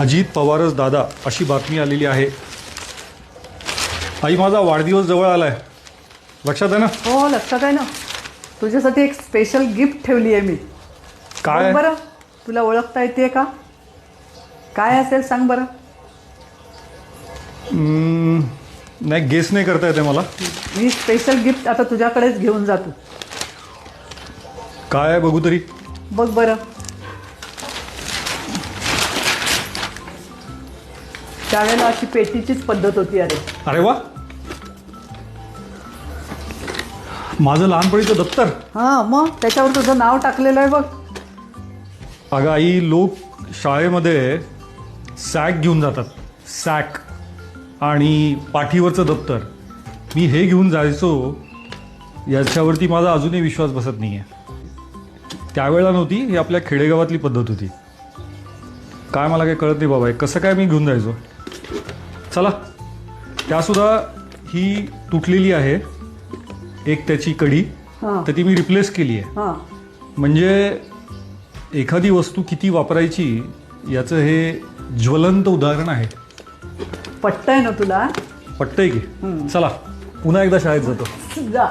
अजित पवारच दादा अशी बातमी आलेली आहे. आई माझा वाढदिवस जवळ आलाय. लक्षात आहे ना? हो लक्षात आहे ना. तुझ्यासाठी एक स्पेशल गिफ्ट ठेवली आहे मी. काय? बघ बरं तुला ओळखता येते का? काय असेल सांग बरं. हम्म, नाही गेस नाही करता येते मला. मी स्पेशल गिफ्ट आता तुझ्याकडेच घेऊन जातो. काय आहे बघू तरी. बघ बरं. त्यावेळेला अशी पेटीचीच पद्धत होती अरे. अरे वा. माझं लहानपणीचं दप्तर. हां मग? त्याच्यावर तुझं नाव टाकलेलं आहे बघ. अगं आई लोक शाळेमध्ये सॅक घेऊन जातात. सॅक आणि पाठीवरचं दप्तर. मी हे घेऊन जायचो याच्यावरती माझा अजूनही विश्वास बसत नाही आहे त्यावेळेला नव्हती ही आपल्या खेडेगावातली पद्धत होती. काय मला काही कळत नाही बाबा हे कसं काय मी घेऊन जायचो? चला. त्यासुद्धा ही तुटलेली आहे. एक त्याची कडी हां. तर ती मी रिप्लेस केली आहे. हां. म्हणजे एखादी वस्तू किती वापरायची याचं हे ज्वलंत उदाहरण आहे. पटतंय ना तुला? पटतंय की? चला. पुन्हा एकदा शाळेत जातो. जा?